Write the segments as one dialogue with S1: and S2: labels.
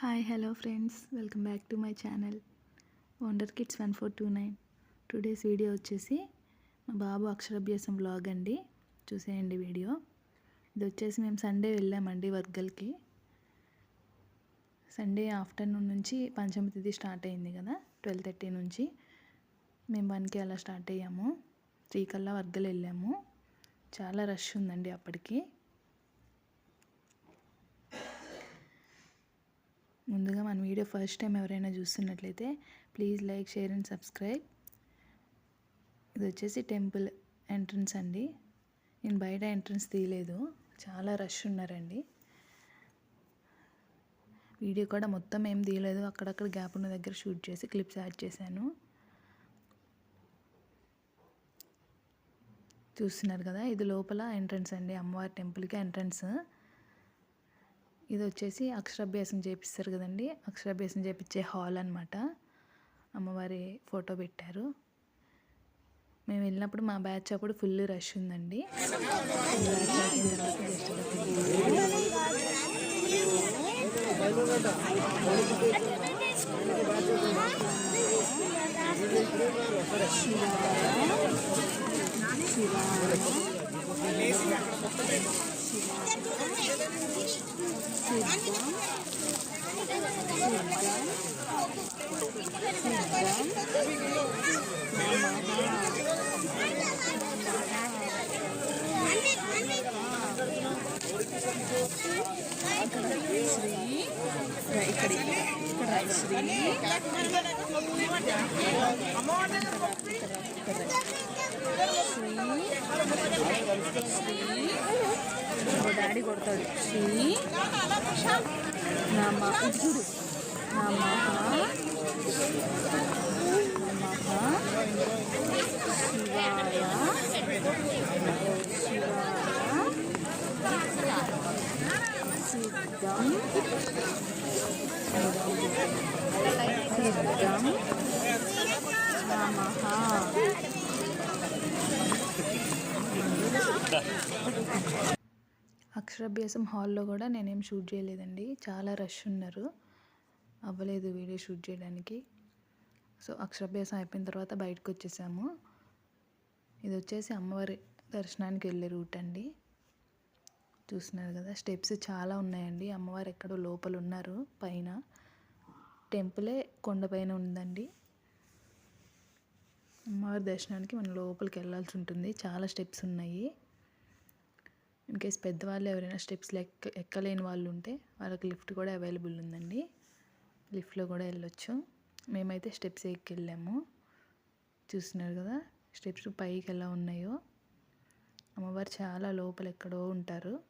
S1: Hi hello friends welcome back to my channel wonder kids one four two nine today's video వచ్చేసి మా బాబు అక్షరాభ్యాసం blog అండి. చూసేయండి video ఇది వచ్చేసి మేము సండే వెళ్ళామండి వర్గల్కి. సండే ఆఫ్టర్నూన్ నుంచి పంచమి తేదీ స్టార్ట్ అయింది కదా ట్వెల్వ్ థర్టీ నుంచి. మేము వన్కి అలా స్టార్ట్ అయ్యాము. త్రీ కల్లా వర్గలు వెళ్ళాము. చాలా రష్ ఉందండి అప్పటికి. ముందుగా మన వీడియో ఫస్ట్ టైం ఎవరైనా చూస్తున్నట్లయితే please like share and subscribe. ఇది వచ్చేసి టెంపుల్ ఎంట్రన్స్ అండి. నేను బయట ఎంట్రన్స్ తీయలేదు. చాలా రష్ ఉన్నారండి. వీడియో కూడా మొత్తం ఏం తీయలేదు. అక్కడక్కడ గ్యాప్ ఉన్న దగ్గర షూట్ చేసి క్లిప్స్ యాడ్ చేశాను. చూస్తున్నారు కదా ఇది లోపల ఎంట్రన్స్ అండి. అమ్మవారి టెంపుల్కి ఎంట్రన్స్. ఇది వచ్చేసి అక్షరాభ్యాసం చేపిస్తారు కదండి. అక్షరాభ్యాసం చేపించే హాల్ అనమాట అమ్మవారి ఫోటో పెట్టారు. మేము వెళ్ళినప్పుడు మా బ్యాచ్ అప్పుడు ఫుల్ రష్ ఉందండి. శివ శ్రీ డాడీ కొడతాడు. శ్రీ నమ నా నమ నమ శివాయ. అక్షరాభ్యాసం హాల్లో కూడా నేనేం షూట్ చేయలేదండి. చాలా రష్ ఉన్నారు. అవ్వలేదు వీడియో షూట్ చేయడానికి. సో అక్షరాభ్యాసం అయిపోయిన తర్వాత బయటకు వచ్చేసాము ఇది వచ్చేసి అమ్మవారి దర్శనానికి వెళ్ళే రూట్ అండి. చూస్తున్నారు కదా స్టెప్స్ చాలా ఉన్నాయండి. అమ్మవారు ఎక్కడో లోపల ఉన్నారు పైన. టెంపులే కొండపైన ఉందండి. అమ్మవారి దర్శనానికి మనం లోపలికి వెళ్ళాల్సి ఉంటుంది. చాలా స్టెప్స్ ఉన్నాయి. ఇన్ కేస్ పెద్దవాళ్ళు ఎవరైనా స్టెప్స్ ఎక్క ఎక్కలేని వాళ్ళు ఉంటే వాళ్ళకి లిఫ్ట్ కూడా అవైలబుల్ ఉందండి. లిఫ్ట్లో కూడా వెళ్ళొచ్చు. మేమైతే స్టెప్స్ ఎక్కి వెళ్ళాము చూస్తున్నారు కదా స్టెప్స్ పైకి ఎలా ఉన్నాయో. అమ్మవారు చాలా లోపల ఎక్కడో ఉంటారు.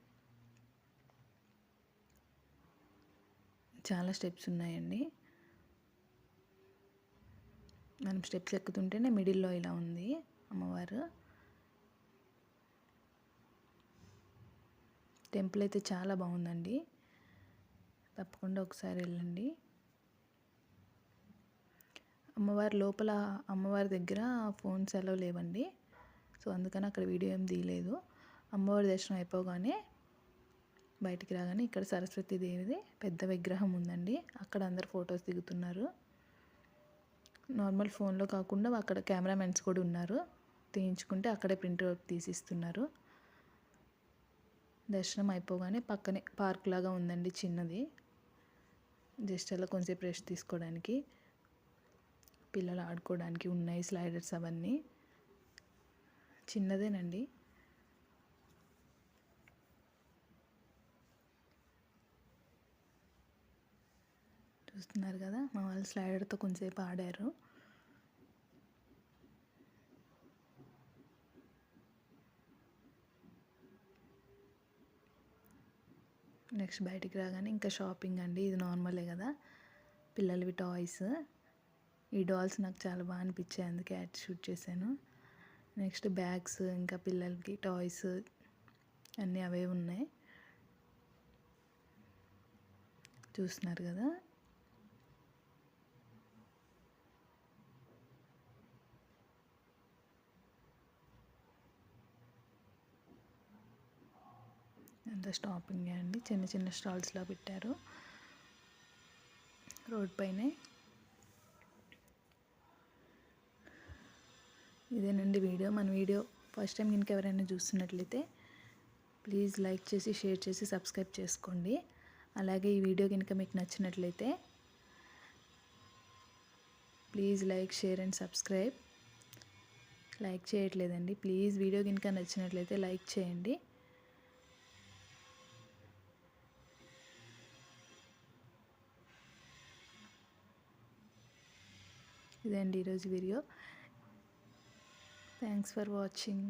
S1: చాలా స్టెప్స్ ఉన్నాయండి. మనం స్టెప్స్ ఎక్కుతుంటేనే మిడిల్లో ఇలా ఉంది అమ్మవారు. టెంపుల్ అయితే చాలా బాగుందండి. తప్పకుండా ఒకసారి వెళ్ళండి. అమ్మవారి లోపల అమ్మవారి దగ్గర ఫోన్స్ ఎలా లేవండి. సో అందుకని అక్కడ వీడియో ఏం తీయలేదు. అమ్మవారి దర్శనం అయిపోగానే బయటికి రాగానే ఇక్కడ సరస్వతి దేవిది పెద్ద విగ్రహం ఉందండి. అక్కడ అందరు ఫొటోస్ దిగుతున్నారు. నార్మల్ ఫోన్లో కాకుండా అక్కడ కెమెరామెన్స్ కూడా ఉన్నారు. తీయించుకుంటే అక్కడే ప్రింట్ తీసిస్తున్నారు. దర్శనం అయిపోగానే పక్కనే పార్క్ లాగా ఉందండి చిన్నది. జస్ట్ అలా కొంచెంసేపు రెస్ట్ తీసుకోవడానికి పిల్లలు ఆడుకోవడానికి ఉన్నాయి స్లైడర్స్ అవన్నీ. చిన్నదేనండి. చూస్తున్నారు కదా మా వాళ్ళు స్లైడర్తో కొంచెంసేపు ఆడారు. నెక్స్ట్ బయటికి రాగానే ఇంకా షాపింగ్ అండి ఇది నార్మలే కదా. పిల్లలవి టాయ్స్. ఈ డాల్స్ నాకు చాలా బాగా అనిపించాయి అందుకే యాడ్ షూట్ చేశాను. నెక్స్ట్ బ్యాగ్స్ ఇంకా పిల్లలకి టాయ్స్ అన్నీ అవే ఉన్నాయి. చూస్తున్నారు కదా. అంతా స్టాపింగ్ అండి. చిన్న చిన్న స్టాల్స్లో పెట్టారు. రోడ్ పైనే. ఇదేనండి వీడియో. మన వీడియో ఫస్ట్ టైం కనుక ఎవరైనా చూస్తున్నట్లయితే ప్లీజ్ లైక్ చేసి షేర్ చేసి సబ్స్క్రైబ్ చేసుకోండి. అలాగే ఈ వీడియో కనుక మీకు నచ్చినట్లయితే please like share and subscribe. Like చేయట్లేదండి. ప్లీజ్ వీడియో కనుక నచ్చినట్లయితే లైక్ చేయండి. ఇదండి ఈరోజు వీడియో థ్యాంక్స్ ఫర్ వాచింగ్